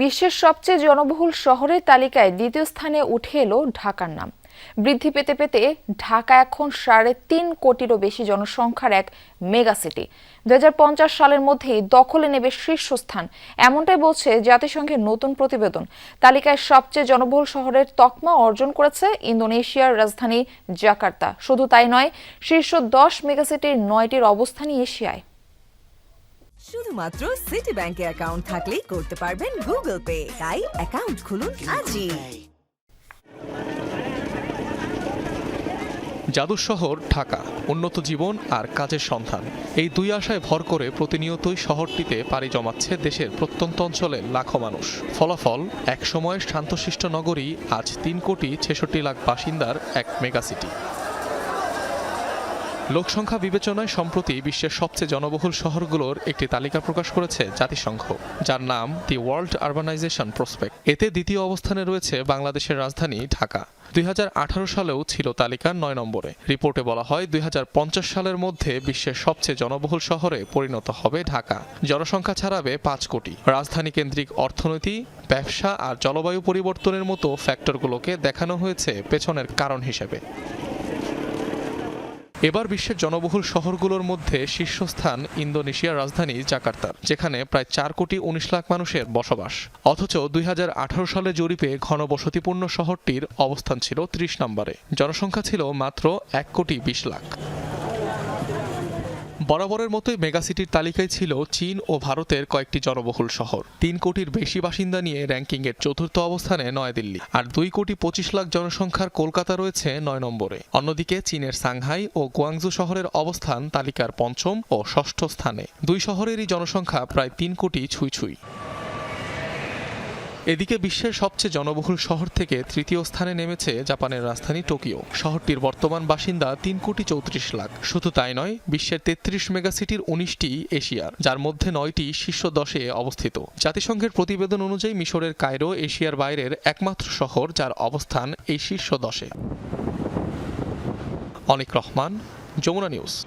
বিশ্বের সবচেয়ে জনবহুল শহরের তালিকায় দ্বিতীয় স্থানে উঠে এলো ঢাকার নাম। বৃদ্ধি পেতে পেতে ঢাকা এখন সাড়ে তিন কোটিরও বেশি জনসংখ্যার এক মেগা সিটি দু হাজার পঞ্চাশ সালের মধ্যেই দখলে নেবে শীর্ষস্থান। এমনটাই বলছে জাতিসংঘের নতুন প্রতিবেদন। তালিকায় সবচেয়ে জনবহুল শহরের তকমা অর্জন করেছে ইন্দোনেশিয়ার রাজধানী জাকার্তা। শুধু তাই নয়, শীর্ষ দশ মেগাসিটির নয়টির অবস্থানই এশিয়ায়। শুধুমাত্র সিটি ব্যাংকে অ্যাকাউন্ট থাকলেই করতে পারবেন গুগল পে তাই অ্যাকাউন্ট খুলুন আজই। জাদুর শহর, ঢাকা, উন্নত জীবন আর কাজের সন্ধান। এই দুই আশায় ভর করে প্রতিনিয়তই শহরটিতে পাড়ি জমাচ্ছে দেশের প্রত্যন্ত অঞ্চলের লাখো মানুষ। ফলাফল এক সময়ের শান্তশিষ্ট নগরী, আজ তিন কোটি ছেষট্টি লাখ বাসিন্দার এক মেগাসিটি। লোকসংখ্যা বিবেচনায় সম্প্রতি বিশ্বের সবচেয়ে জনবহুল শহরগুলোর একটি তালিকা প্রকাশ করেছে জাতিসংঘ, যার নাম দি ওয়ার্ল্ড আরবানাইজেশন প্রসপেক্ট। এতে দ্বিতীয় অবস্থানে রয়েছে বাংলাদেশের রাজধানী ঢাকা। দুই হাজার আঠারো সালেও ছিল তালিকার নয় নম্বরে। রিপোর্টে বলা হয় দুই হাজার পঞ্চাশ সালের মধ্যে বিশ্বের সবচেয়ে জনবহুল শহরে পরিণত হবে ঢাকা। জনসংখ্যা ছাড়াবে পাঁচ কোটি। রাজধানী কেন্দ্রিক অর্থনীতি, ব্যবসা আর জলবায়ু পরিবর্তনের মতো ফ্যাক্টরগুলোকে দেখানো হয়েছে পেছনের কারণ হিসেবে। এবার বিশ্বের জনবহুল শহরগুলোর মধ্যে শীর্ষস্থান ইন্দোনেশিয়ার রাজধানী জাকার্তার, যেখানে প্রায় চার কোটি উনিশ লাখ মানুষের বসবাস। অথচ দুই হাজার আঠারো সালে জরিপে ঘনবসতিপূর্ণ শহরটির অবস্থান ছিল ত্রিশ নম্বরে। জনসংখ্যা ছিল মাত্র এক কোটি বিশ লাখ। বরাবরের মতোই মেগাসিটির তালিকায় ছিল চীন ও ভারতের কয়েকটি জনবহুল শহর। তিন কোটির বেশি বাসিন্দা নিয়ে র্যাঙ্কিংয়ের চতুর্থ অবস্থানে নয়াদিল্লি। আর দুই কোটি পঁচিশ লাখ জনসংখ্যার কলকাতা রয়েছে নয় নম্বরে। অন্যদিকে চীনের সাংহাই ও গুয়াংজু শহরের অবস্থান তালিকার পঞ্চম ও ষষ্ঠ স্থানে। দুই শহরেরই জনসংখ্যা প্রায় তিন কোটি ছুঁই ছুঁই। এদিকে বিশ্বের সবচেয়ে জনবহুল শহর থেকে তৃতীয় স্থানে নেমেছে জাপানের রাজধানী টোকিও। শহরটির বর্তমান বাসিন্দা তিন কোটি চৌত্রিশ লাখ। শুধু তাই নয়, বিশ্বের তেত্রিশ মেগাসিটির উনিশটি এশিয়ার, যার মধ্যে নয়টি শীর্ষ দশে অবস্থিত। জাতিসংঘের প্রতিবেদন অনুযায়ী মিশরের কায়রো এশিয়ার বাইরের একমাত্র শহর, যার অবস্থান এই শীর্ষ দশে। অনিক রহমান, যমুনা নিউজ।